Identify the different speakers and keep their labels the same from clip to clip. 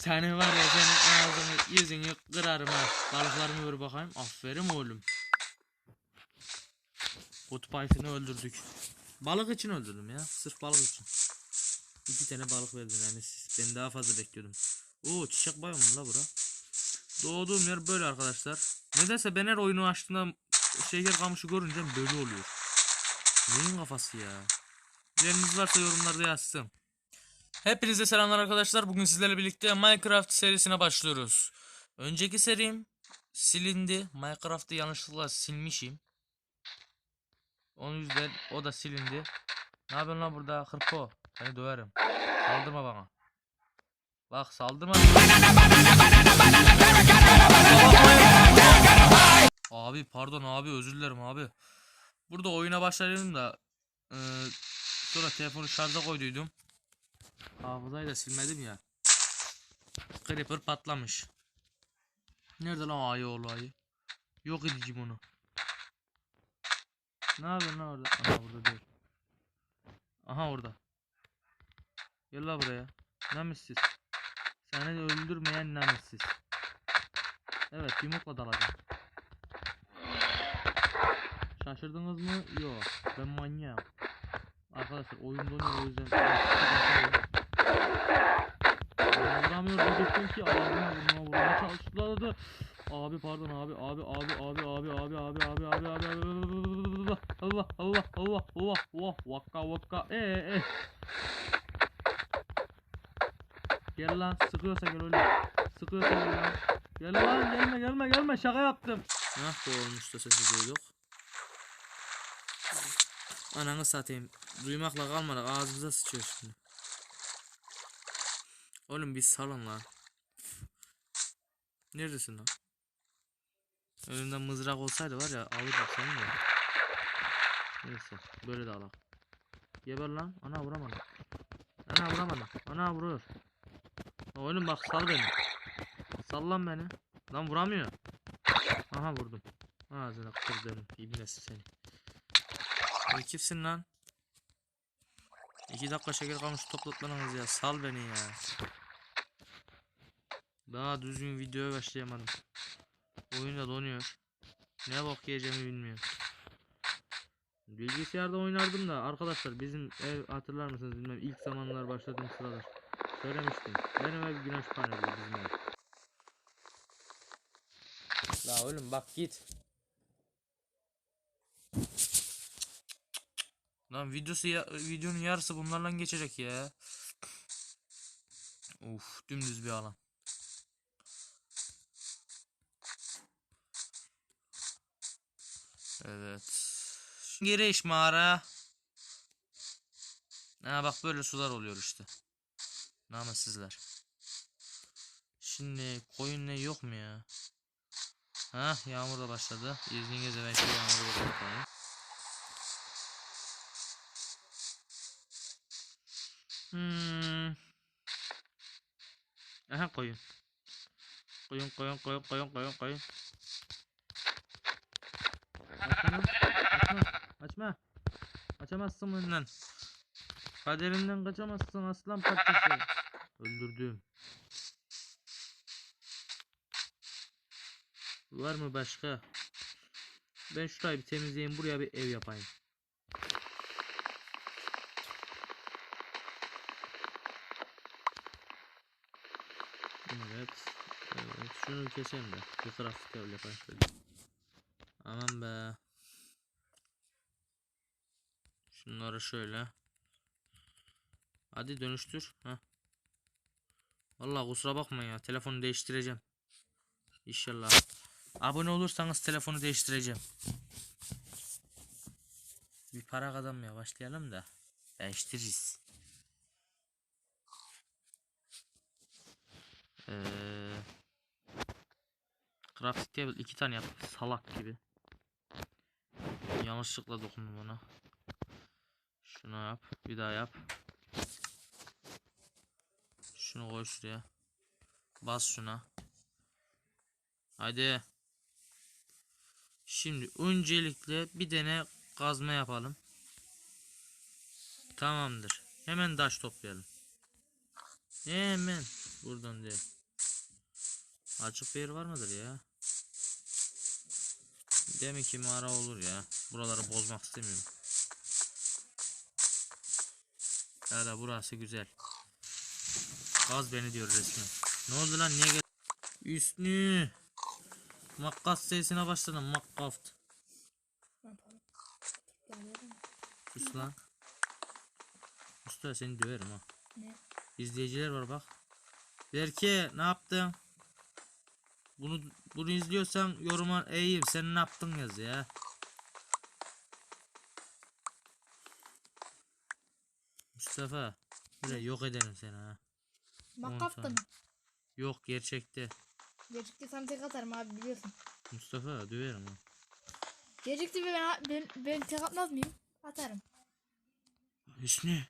Speaker 1: Seni var ya senin ağzını yüzünü kırarım ha. Balıklarımı ver bakayım. Aferin oğlum. Kutup ayısını öldürdük. Balık için öldürdüm ya. Sırf balık için. İki tane balık verdim yani siz. Ben daha fazla bekliyordum. Oo çiçek bayomu la bura. Doğduğum yer böyle arkadaşlar. Nedense ben her oyunu açtığımda şeker kamışı görünce böyle oluyor. Neyin kafası ya? Bileniniz varsa yorumlarda yazsın. Hepinize selamlar arkadaşlar. Bugün sizlerle birlikte Minecraft serisine başlıyoruz. Önceki serim silindi. Minecraft'ı yanlışlıkla silmişim. Onun yüzden o da silindi. Ne yapıyorsun lan burada hırpo? Seni döverim. Saldırma bana. Bak saldırma. Abi pardon abi özür dilerim abi. Burada oyuna başlayalım da eee, sonra telefonu şarja koyduydum. Hafızayı da silmedim ya. Creeper patlamış. Nerede lan ayı oğlu ayı? Yok edeceğim onu. Ne yapıyorsun lan orada? Aha burada değil. Aha orada. Gel la buraya. Namussuz. Seni öldürmeyen namussuz. Evet yumrukla dalacağım. Şaşırdınız mı? Yok. Ben manyağım. Arkadaşlar oyun donuyor o yüzden. Bana vuramıyor diyecektim ki ağzına burnuma vurmaya çalıştılardı. Abi pardon abi abi abi abi abi abi abi abi abi abi abi Allah Allah Allah Allah Allah vakka vakka e e Gel lan sıkıyorsa gel öyle sıkıyorsa gel lan Gel lan gelme gelme gelme şaka yaptım Hah olmuş da sesi duyduk Ananı satayım duymakla kalmadık ağzımıza sıçıyor şimdi Oğlum bir salın lan. Neredesin lan? Önünde mızrak olsaydı var ya alırdım seni de. Neyse böyle de alak. Geber lan. Ana vuramadım. Ana vuramadım. Ana vuruyor. Oğlum bak sal beni. Sal lan beni. Lan vuramıyor. Aha vurdum. Ağzına kırdım. İbnesi seni. Sen kimsin lan? İki dakika şeker kalmış toplatmanız ya. Sal beni ya. Daha düzgün videoya başlayamadım. Oyun da donuyor. Ne bok yiyeceğimi bilmiyorum. Bilgisayarda oynardım da arkadaşlar bizim ev hatırlar mısınız bilmem ilk zamanlar başladığım sıralar. Söylemiştim. Benim ev güneş paneli bizim ev. La oğlum bak git. Lan videosu ya, videonun yarısı bunlarla geçecek ya. Uf dümdüz bir alan. Evet. Giriş mağara. Ha bak böyle sular oluyor işte. Namussuzlar. Şimdi koyun ne yok mu ya? Ha yağmur da başladı. İzninizle ben şu yağmuru da kapatayım. Hmm. Aha koyun. Koyun koyun koyun koyun koyun koyun. Açma lan, açma açma. Açamazsın bundan. Kaderinden kaçamazsın aslan parçası. Öldürdüm. Var mı başka? Ben şurayı bir temizleyeyim buraya bir ev yapayım. Evet. Evet. Şunu keselim de. Bu tarafta ev yapayım. Aman be. Şunları şöyle. Hadi dönüştür. Heh. Vallahi kusura bakmayın ya. Telefonu değiştireceğim. İnşallah. Abone olursanız telefonu değiştireceğim. Bir para kazanmaya başlayalım da. Değiştiririz. Eee Crafting table iki tane yap. Salak gibi. Yanlışlıkla dokundum ona. Şunu yap. Bir daha yap. Şunu koy şuraya. Bas şuna. Haydi. Şimdi öncelikle bir tane kazma yapalım. Tamamdır. Hemen taş toplayalım. Hemen. Buradan değil. Açık bir yer var mıdır ya? Demek ki mağara olur ya. Buraları bozmak istemiyorum. Ya da burası güzel. Gaz beni diyor resmen. Ne oldu lan niye gel? Üstünü. Makkas sesine başladım. Makkaft. Sus lan. Usta seni döverim ha.
Speaker 2: Ne?
Speaker 1: İzleyiciler var bak. Berke ne yaptın? Bunu bunu izliyorsan yoruma iyiyim sen ne yaptın yaz ya. Mustafa böyle yok ederim seni ha.
Speaker 2: Mı?
Speaker 1: Yok gerçekte.
Speaker 2: Gecikti sana tek atarım abi biliyorsun.
Speaker 1: Mustafa döverim ha.
Speaker 2: Ve ben, ben, ben tek atmaz mıyım? Atarım.
Speaker 1: Hüsnü.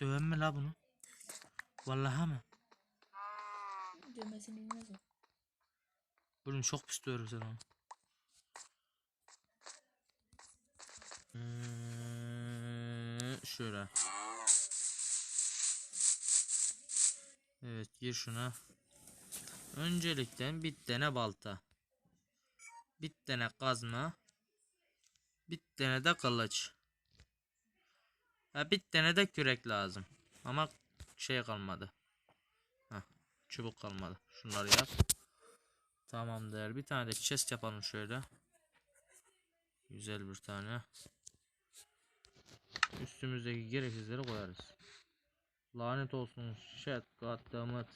Speaker 1: Döven mi la bunu? Vallahi mı?
Speaker 2: Dövmesini bilmez o.
Speaker 1: Oğlum çok pis sen onu. Hmm, şöyle. Evet gir şuna. Öncelikle bir tane balta. Bir tane kazma. Bir tane de kılıç. Ha bir tane de kürek lazım. Ama şey kalmadı. Heh, çubuk kalmadı. Şunları yap. Tamamdır. Bir tane de chest yapalım şöyle. Güzel bir tane. Üstümüzdeki gereksizleri koyarız. Lanet olsun. Shit goddammit.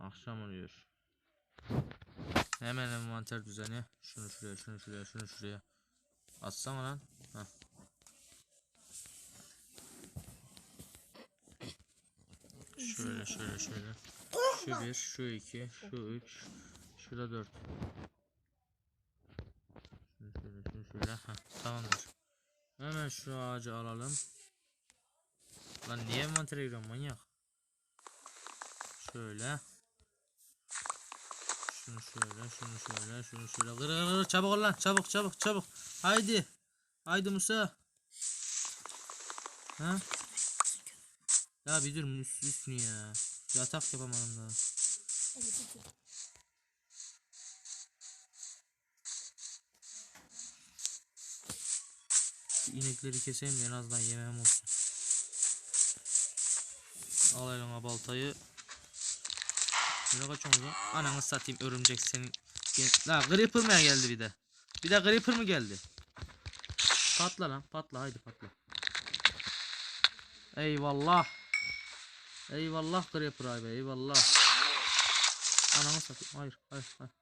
Speaker 1: Akşam oluyor. Hemen envanter düzeni. Şunu şuraya, şunu şuraya, şunu şuraya. Atsana lan. Heh. Şöyle şöyle şöyle. Şu bir, şu iki, şu üç, şurada dört. Şunu şöyle, şunu şöyle. Heh, tamamdır. Hemen şu ağacı alalım. Lan niye envantere giriyorum manyak? Şöyle. Şunu şöyle, şunu şöyle, şunu şöyle. Kır kır kır çabuk lan, çabuk çabuk çabuk. Haydi. Haydi Musa. Ha? Ya bir dur üst, üstünü ya. Yatak yapamadım daha.
Speaker 2: Evet, evet.
Speaker 1: İnekleri keseyim de en azından yemeğim olsun. Al eline baltayı. Nereye kaçıyorsun lan? Ananı satayım örümcek senin. La Creeper mı geldi bir de? Bir de Creeper mı geldi? Patla lan patla haydi patla. Eyvallah. Eyvallah Creeper abi eyvallah. Ananı satayım hayır hayır hayır.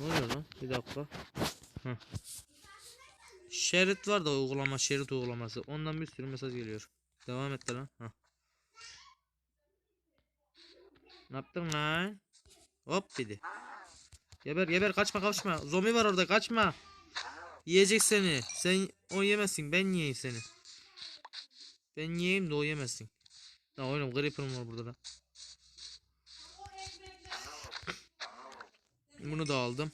Speaker 1: Ne oluyor lan? Bir dakika. Heh. Şerit var da uygulama şerit uygulaması. Ondan bir sürü mesaj geliyor. Devam et lan. Heh. Ne yaptın lan? Hop bir de. Geber geber kaçma kaçma. Zombi var orada kaçma. Yiyecek seni. Sen o yemezsin. Ben yiyeyim seni. Ben yiyeyim de o yemezsin. Ya oğlum Creeper'ım var burada da. Bunu da aldım.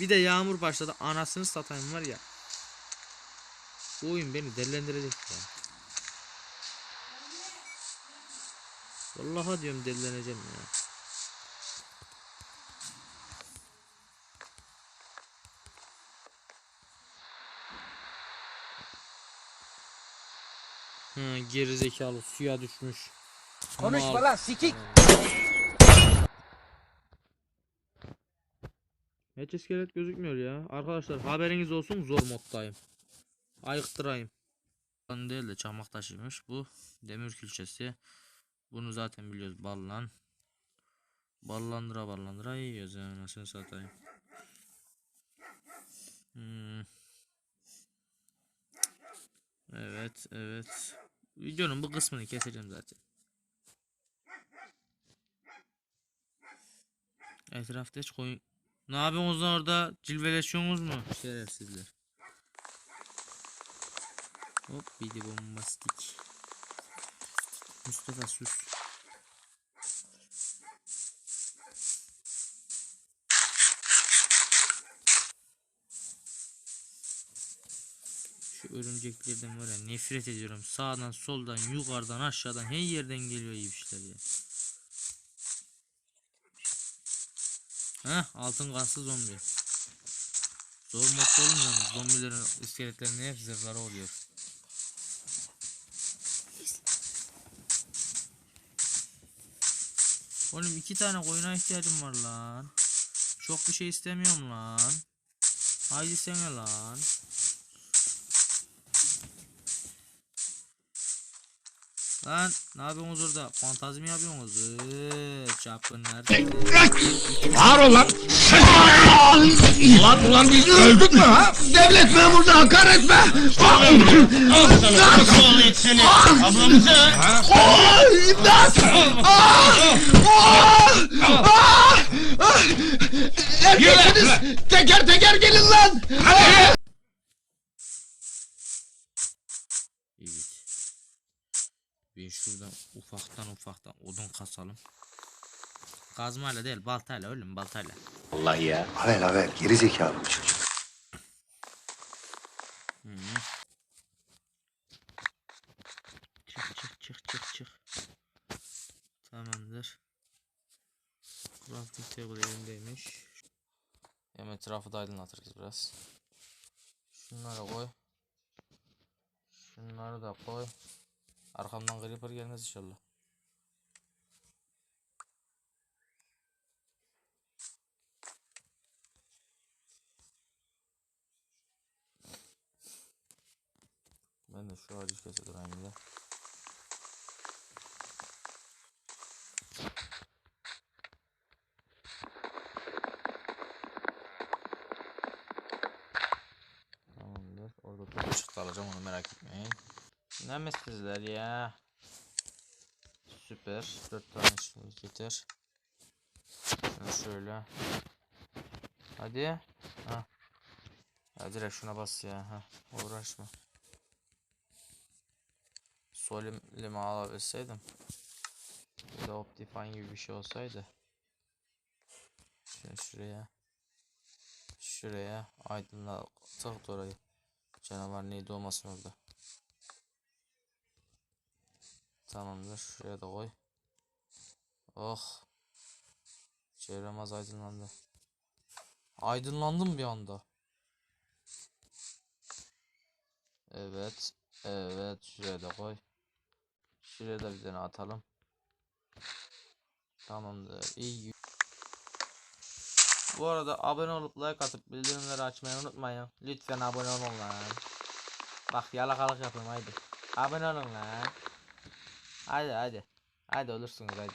Speaker 1: Bir de yağmur başladı. Anasını satayım var ya. Bu oyun beni delilendirecek ya. Vallahi diyorum delileneceğim ya. Hı, gerizekalı suya düşmüş.
Speaker 3: Konuşma lan sikik.
Speaker 1: Hiç iskelet gözükmüyor ya. Arkadaşlar haberiniz olsun zor moddayım. Ayıktırayım. Lan değil de çakmak taşıymış. Bu demir külçesi. Bunu zaten biliyoruz ballan. Ballandıra ballandıra yiyoruz yani nasıl satayım. Hmm. Evet evet. Videonun bu kısmını keseceğim zaten. Etrafta hiç koyun ne yapıyorsunuz lan orada? Cilveleşiyorsunuz mu? Şerefsizler. Hop bir de bombastik. Mustafa sus. Örümceklerden var ya nefret ediyorum. Sağdan, soldan, yukarıdan, aşağıdan her yerden geliyor iyi işler ya. Heh, altın kaslı zombi. Zor modda olunca zombilerin, iskeletlerin hep zırhları oluyor. Oğlum iki tane koyuna ihtiyacım var lan. Çok bir şey istemiyorum lan. Haydi sene lan. Lan ne yapıyorsunuz orada? Fantazi mi yapıyorsunuz? Iıı, çapkınlar.
Speaker 3: Var olan. Ulan ulan biz öldük mü ha? Devlet memuruna hakaret mi?
Speaker 4: Nasıl oluyor seni? Ablamızı.
Speaker 3: Oh, imdat! Ah! Ah! Ah! Ah! Erkeksiniz! Teker teker gelin lan!
Speaker 1: Evet. Şuradan ufaktan ufaktan odun kasalım. Kazmayla değil baltayla oğlum baltayla.
Speaker 3: Allah ya.
Speaker 5: Havel havel geri zekalı bu çocuk.
Speaker 1: Hı. Çık çık çık çık çık. Tamamdır. Crafting table yerindeymiş. Hem etrafı da aydınlatırız biraz. Şunları koy. Şunları da koy. Arkamdan creeper gelmez inşallah. Ben de şu ağacı kese durayım de. Tamamdır. Orada top çıktı alacağım onu merak etmeyin. Ne mesleğiler ya? Süper. Dört tane şimdi getir. Şunu şöyle. Hadi. Ha. Ya direkt şuna bas ya. Ha. Uğraşma. Solim'le alabilseydim. Ya da Optifine gibi bir şey olsaydı. Şunu şuraya. Şuraya aydınlattık orayı. Canavar neydi olmasın orada. Tamamdır. Şuraya da koy. Oh. Çevrem az aydınlandı. Aydınlandım bir anda. Evet. Evet. Şuraya da koy. Şuraya da bir tane atalım. Tamamdır. İyi. Bu arada abone olup like atıp bildirimleri açmayı unutmayın. Lütfen abone olun lan. Bak yalakalık yapıyorum haydi. Abone olun lan. Hadi hadi. Hadi olursunuz hadi.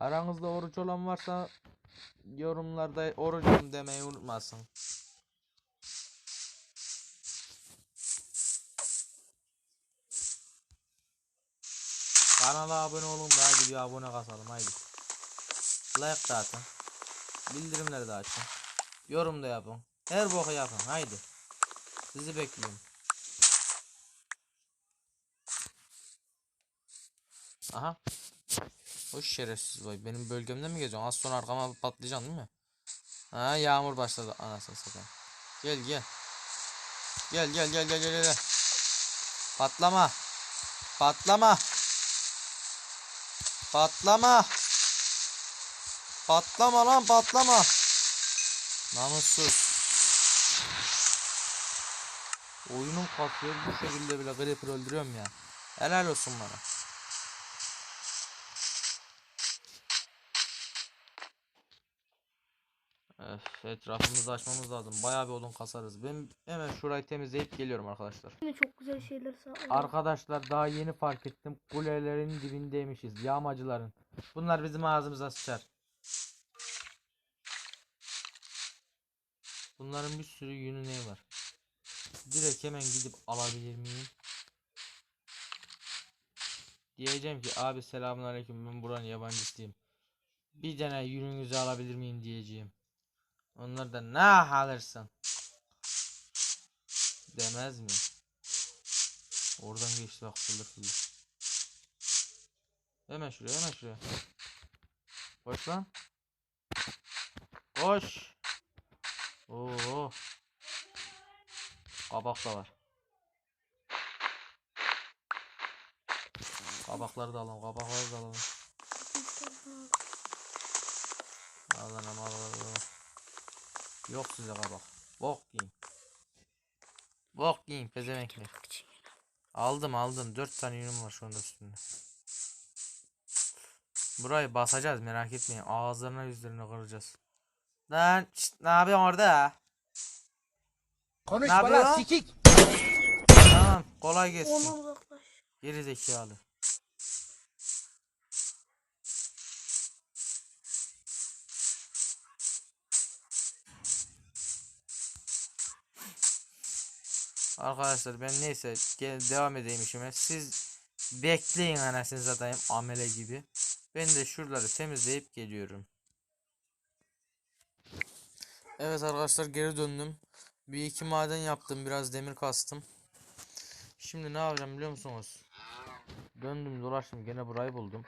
Speaker 1: Aranızda oruç olan varsa yorumlarda orucum demeyi unutmasın. Kanala abone olun da hadi bir abone kasalım haydi. Like da atın. Bildirimleri de açın. Yorum da yapın. Her boku yapın haydi. Sizi bekliyorum. Aha. Hoş şerefsiz vay. Benim bölgemde mi geziyorsun? Az sonra arkama patlayacaksın değil mi? Ha yağmur başladı. Anasını satayım. Gel gel. Gel gel gel gel gel gel. Patlama. Patlama. Patlama. Patlama lan patlama. Namussuz. Oyunum kasıyor bu şekilde bile Creeper öldürüyorum ya. Helal olsun bana. Öf, etrafımızı açmamız lazım. Bayağı bir odun kasarız. Ben hemen şurayı temizleyip geliyorum arkadaşlar.
Speaker 2: Yine çok güzel şeyler sağ
Speaker 1: Arkadaşlar daha yeni fark ettim. Kulelerin dibindeymişiz. Yağmacıların. Bunlar bizim ağzımıza sıçar. Bunların bir sürü yünü ne var? Direkt hemen gidip alabilir miyim? Diyeceğim ki abi selamünaleyküm ben buranın yabancısıyım. Bir tane yününüzü alabilir miyim diyeceğim. Onlar da ne alırsın? Demez mi? Oradan geçti bak fıldır fıldır. Hemen şuraya hemen şuraya. Koş lan. Koş. Oo. Kabak da var. Kabakları da alalım. Kabakları da alalım. Alalım alalım. Yok size kabak. Bok yiyin. Bok yiyin pezevenkler. Aldım aldım. Dört tane yünüm var şu anda üstünde. Burayı basacağız merak etmeyin. Ağızlarına yüzlerine kıracağız. Lan şşt, ne yapıyorsun orada? Yapıyor?
Speaker 3: lan sikik.
Speaker 1: Tamam kolay gelsin. Geri zekalı. Arkadaşlar ben neyse gel devam edeyim işime. Siz bekleyin anasını satayım amele gibi. Ben de şuraları temizleyip geliyorum. Evet arkadaşlar geri döndüm. Bir iki maden yaptım. Biraz demir kastım. Şimdi ne yapacağım biliyor musunuz? Döndüm dolaştım gene burayı buldum.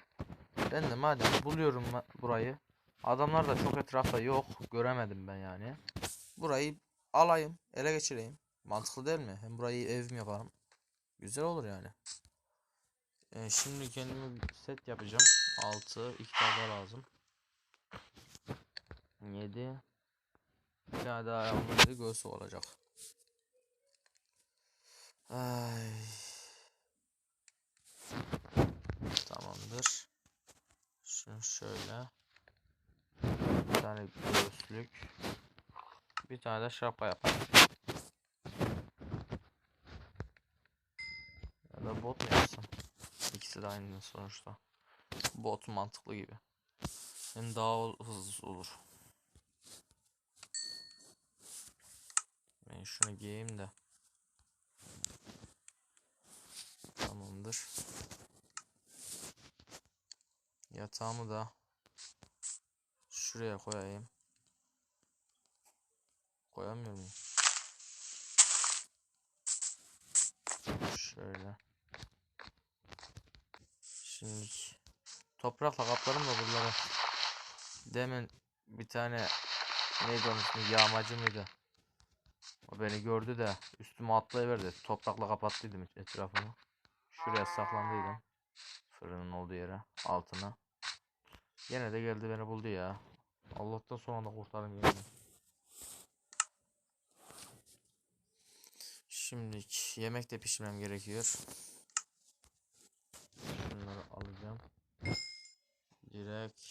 Speaker 1: Ben de madem buluyorum burayı. Adamlar da çok etrafta yok. Göremedim ben yani. Burayı alayım, ele geçireyim. Mantıklı değil mi? Hem burayı evim yaparım. Güzel olur yani. Ee, şimdi kendime bir set yapacağım. 6, 2 tane daha lazım. 7 Bir tane daha ayağımda göğsü olacak. Ay. Tamamdır. Şunu şöyle. Bir tane göğüslük. Bir tane de şapka yapalım. Ya da bot mu yapsam? İkisi de aynı sonuçta. Bot mantıklı gibi. Hem daha hızlı olur. Ben şunu giyeyim de. Tamamdır. Yatağımı da şuraya koyayım. Koyamıyor muyum? Şöyle. Şimdi toprakla kaplarım da buraları. Demin bir tane neydi onun ismi yağmacı mıydı? O beni gördü de üstüme atlayıverdi. Toprakla kapattıydım etrafımı. Şuraya saklandıydım. Fırının olduğu yere altına. Yine de geldi beni buldu ya. Allah'tan son anda kurtardım yani. Şimdi yemek de pişirmem gerekiyor. Şunları alacağım. Direkt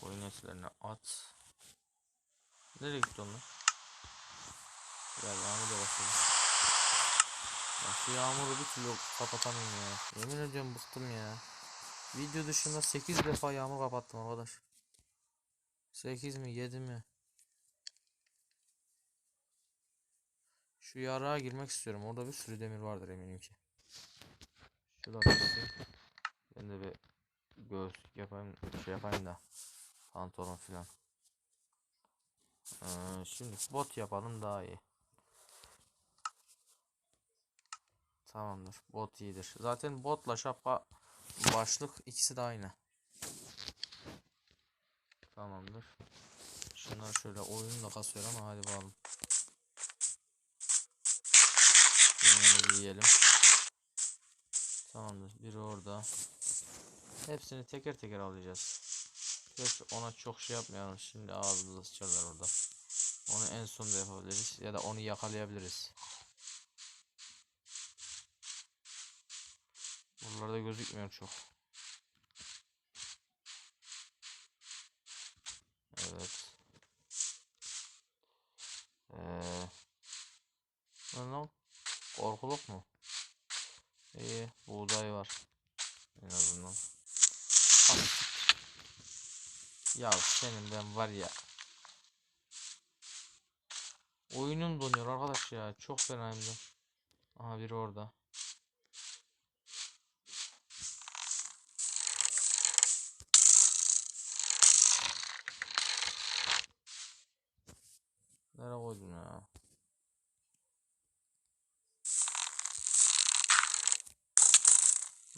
Speaker 1: koyun etlerine at. Nereye gitti onlar? Ya yağmur da başladı. Ya şu yağmuru bir türlü kapatamıyorum ya. Yemin ediyorum bıktım ya. Video dışında 8 defa yağmur kapattım arkadaş. 8 mi 7 mi? Şu yarağa girmek istiyorum. Orada bir sürü demir vardır eminim ki. Şurada birisi. Ben de bir göğüslük yapayım, şey yapayım da. Pantolon filan. Ee, şimdi bot yapalım daha iyi. Tamamdır. Bot iyidir. Zaten botla şapka başlık ikisi de aynı. Tamamdır. Şunlar şöyle oyun da kasıyor ama hadi bakalım. Yemeğini yiyelim. Tamamdır. Biri orada. Hepsini teker teker alacağız. Gerçi ona çok şey yapmayalım. Şimdi ağzımıza sıçarlar orada. Onu en sonunda yapabiliriz. Ya da onu yakalayabiliriz. Buralarda gözükmüyor çok. Evet. Ee, lan? Korkuluk mu? İyi, buğday var. En azından. Ah. Ya senin ben var ya. Oyunum donuyor arkadaş ya. Çok fena hem. Aha biri orada. Nereye koydum ya?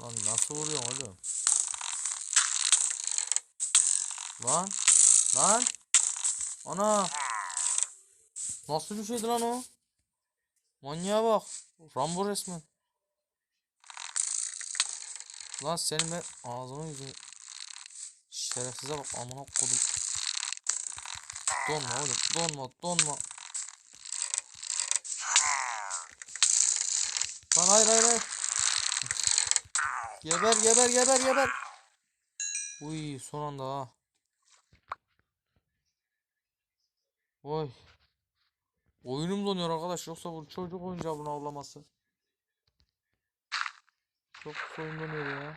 Speaker 1: Lan nasıl vuruyorsun oğlum? Lan. Lan. Ana. Nasıl bir şeydi lan o? Manyağa bak. Rambo resmen. Lan senin ben ağzını yüzünü Şerefsize bak amına kodum. Donma oğlum donma donma. Lan hayır hayır hayır. Geber geber geber geber. Uy son anda ha. Oy. Oyunum donuyor arkadaş yoksa bu çocuk oyuncağı bunu avlaması. Çok oyun donuyor ya.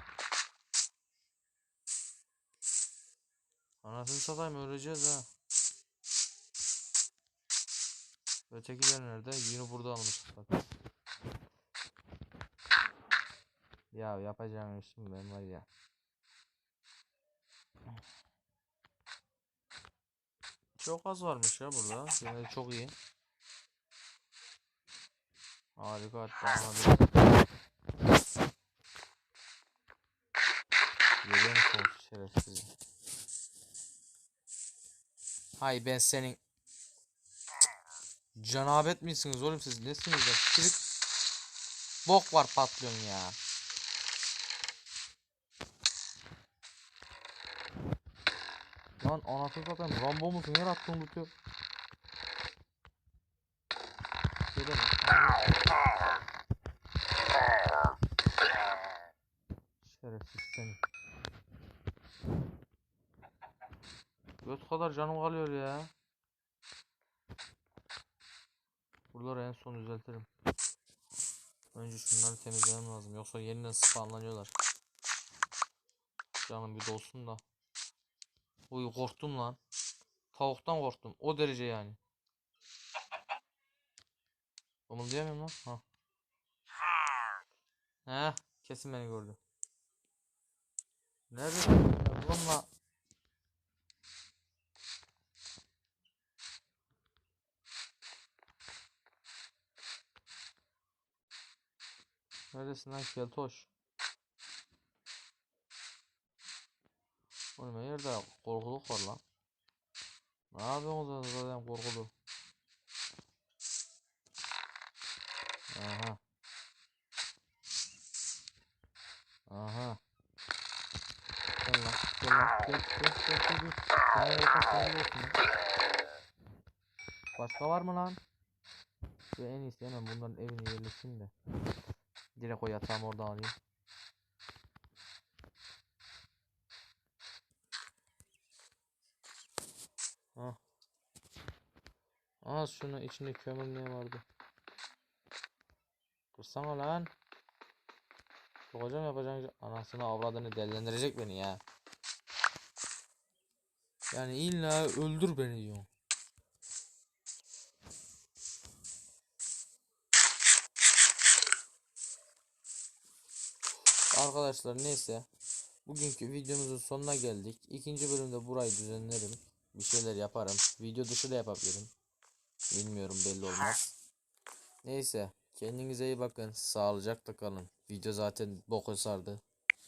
Speaker 1: Anasını satayım öleceğiz ha. Ötekiler nerede? Yine burada almışız bak. Ya yapacağım işim ben var ya. Çok az varmış ya burada. De çok iyi. Harika hatta. Görüyor musun şerefsizi? Hay ben senin Cenabet misiniz oğlum siz nesiniz ya? Siktirip bok var patlıyorsun ya. Lan anasını satayım Rambo musun? Yer attın tutuyor. Şöyle. Şerefsiz seni. Göt kadar canım kalıyor ya. Buraları en son düzeltirim. Önce şunları temizlemem lazım. Yoksa yeniden spawnlanıyorlar. Canım bir dolsun da. Uy korktum lan. Tavuktan korktum. O derece yani. Omuzlayamıyorum lan. Ha. Heh, kesin beni gördü. Nerede? Ulan la. Neredesin lan keltoş? Oğlum her yerde korkuluk var lan. Ne yapıyorsunuz zaten korkulu? Aha. Aha. Gel lan, gel lan, gel, gel, gel, gel, gel. Sana yakın senin olsun. Başka var mı lan? Ve en iyisi hemen bunların evini yerleşeyim de. Direkt o yatağımı oradan alayım. Ah. Az şunu içinde kömür ne vardı? Kırsana lan. Sokacağım yapacağım. Anasını avradını delilendirecek beni ya. Yani illa öldür beni diyor. Arkadaşlar neyse. Bugünkü videomuzun sonuna geldik. İkinci bölümde burayı düzenlerim. Bir şeyler yaparım. Video dışı da yapabilirim. Bilmiyorum belli olmaz. Neyse. Kendinize iyi bakın. Sağlıcakla kalın. Video zaten boku sardı.